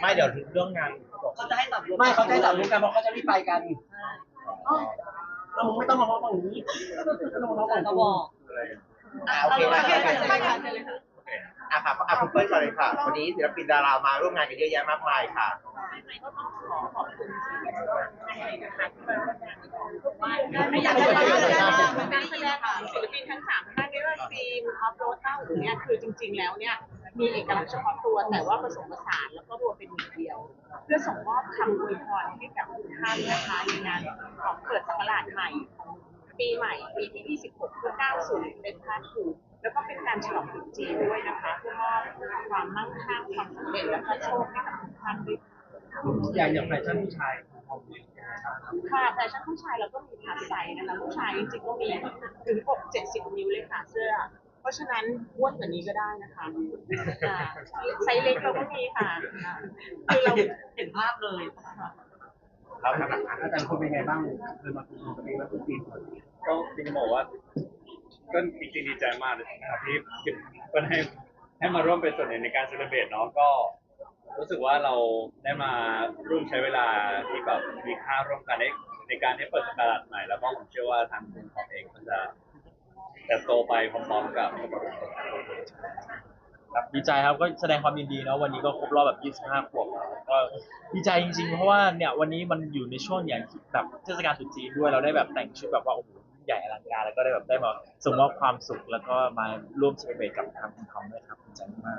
ไม่เดี๋ยวถึงเรื่องงานบอกเขาจะให้ตับรวมไม่เขาจะให้ตัดรวมกันเพราะเขาจะรีบไปกันแล้วมึงไม่ต้องมาว่าฝั่งนี้ไม่ต้องมาว่าฝั่งเขากูบอกอ่าโอเคนะโอเคค่ะใช่ค่ะใช่เลยค่ะอะค่ะอะคุณเปิ้ลก่อนเลยค่ะ วันนี้ศิลปินดารามาร่วมงานกันเยอะแยะมากมายค่ะไม่อยากจะการได้แสเลยดงนะการแสดงของศิลปินทั้งสามท่านไม่ว่าฟิล์มออฟโรดเต้าอย่างเงี้ยคือจริง ๆ แล้วเนี่ย มีเอกลักษณ์เฉพาะตัว แต่ว่าผสมผสานแล้วก็รวมเป็นหนึ่งเดียว เพื่อส่งมอบคำอวยพรให้กับทุกท่านนะคะในงานของเปิดศักราชใหม่ของปีใหม่ปีที่ 26เพื่อก้าวสู่เป็นพาร์ทถูแล้วก็เป็นการฉลองตรุษจีนด้วยนะคะเพื่อมอบความมั่งคั่งความสำเร็จและก็โชคให้กับทุกท่านด้วยค่ะอย่างอย่างแฟชั่นผู้ชายของผมค่ะแฟชั่นผู้ชายเราก็มีคัดไซส์นะคะผู้ชายจริงๆก็มีถึงอก70 นิ้วเลยค่ะเสื้อ เพราะฉะนั้นอ้วนกว่านี้ก็ได้นะคะอ่าไซส์เล็กเราก็มีค่ะอ่าคือเราเห็นภาพเลยครับครับอาจารย์คุณเป็นไงบ้างเคยมาคุยกับเองแล้วคุณตีนก็จริงๆบอกว่า ก็จริงๆดีใจมากเลยนะครับที่ที่เพื่อนให้ให้มาร่วมเป็นส่วนหนึ่งในการเซเลบรตเนาะก็ รู้สึกว่าเราได้มาร่วมใช้เวลาที่แบบมีค่าร่วมกันในในการที่เปิดสกราชใหม่แล้วก็ผมเชื่อว่าทางคุณของเองก็จะเติบโตไปพร้อมๆกับพวกเราครับดีใจครับก็แสดงความยินดีเนาะวันนี้ก็ครบรอบแบบ25ขวบแล้วก็ดีใจจริงๆ เพราะว่าเนี่ยวันนี้มันอยู่ในช่วงอย่างแบบเทศกาลตรุษจีนด้วยเราได้แบบแต่งชุดแบบว่าโอ้โหใหญ่อลังการแล้วก็ได้แบบได้มาส่งมอบความสุขแล้วก็มาร่วมเซเลบรตกับทางคุณทอมด้วยครับดีใจมาก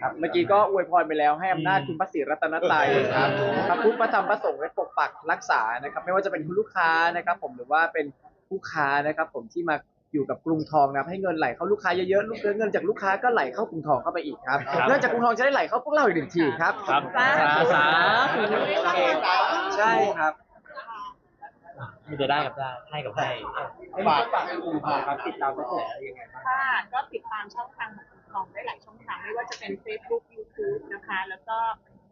ครับเมื่อกี้ก็อวยพรไปแล้วให้อำนาจคุณพระศรีรัตนตรัยครับพระพุทธพระธรรมพระสงฆ์และปกปักรักษานะครับ ไม่ว่าจะเป็นคุณลูกค้านะครับ ผมหรือว่าเป็นผู้ค้านะครับ ผมที่มา อยู่กับกรุงทองนะครับให้เงินไหลเข้าลูกค้าเยอะๆลูกเงินจากลูกค้าก็ไหลเข้ากรุงทองเข้าไปอีกครับเงินจากกรุงทองจะได้ไหลเข้าพวกเราอีกหนึ่งทีครับครับสาสาโอเคครับใช่ครับมีแต่ได้กับได้ให้กับให้ให้ฝากฝากให้กลุ่มทองครับติดตามได้ที่ไหนอะไรยังไงบ้าง ค่ะก็ติดตามช่องทางของคุณทองได้หลายช่องทาง ไม่ว่าจะเป็น Facebook YouTube นะคะ แล้วก็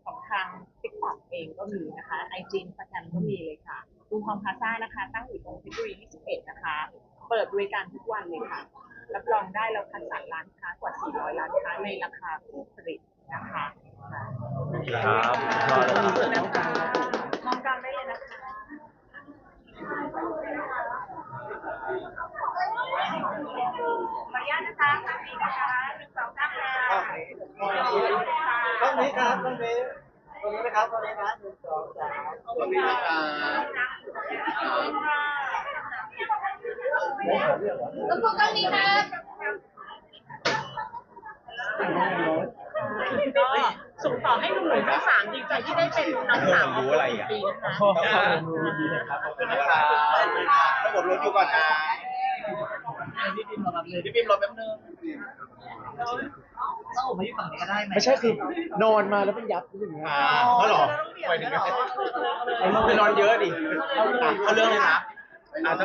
ของทาง TikTok เองก็มีนะคะไอจีนสแกนก็มีเลยค่ะกรุงทองพลาซ่านะคะ ตั้งอยู่ตรงเพชรบุรี21 นะคะ เปิดบริการทุกวันเลยค่ะ รับรองได้เราคัดสรรร้านค้ากว่า 400 ร้านค้าในราคาผู้ผลิตนะคะค่ะครับยอดเลยขอบคุณนะคะมองกลางได้เลยนะคะขออนุญาตนะคะทางนี้นะคะหนึ่งสองสามค่ะต้องนี้ครับต้องนี้ตรงนี้นะครับตรงนี้ครับหนึ่งสองสามขอบคุณนะครับ แล้วพวกกันนี้ครับก็ส่งต่อให้หนุ่มๆทั้งสามดีใจที่ได้เป็นน้องสาวของปีนะคะยินดีนะครับขอบคุณนะครับให้ผมรถอยู่ก่อนนะพี่ปิมรอแป๊บนึงพี่ปิมรอแป๊บนึงต้องผมมาอยู่ฝั่งนี้ก็ได้ไหมไม่ใช่คือนอนมาแล้วเป็นยับอย่างเงี้ยอ่าเขาหรอไปถึงไปนอนเยอะดิเอาเรื่องเลยนะอาจจะ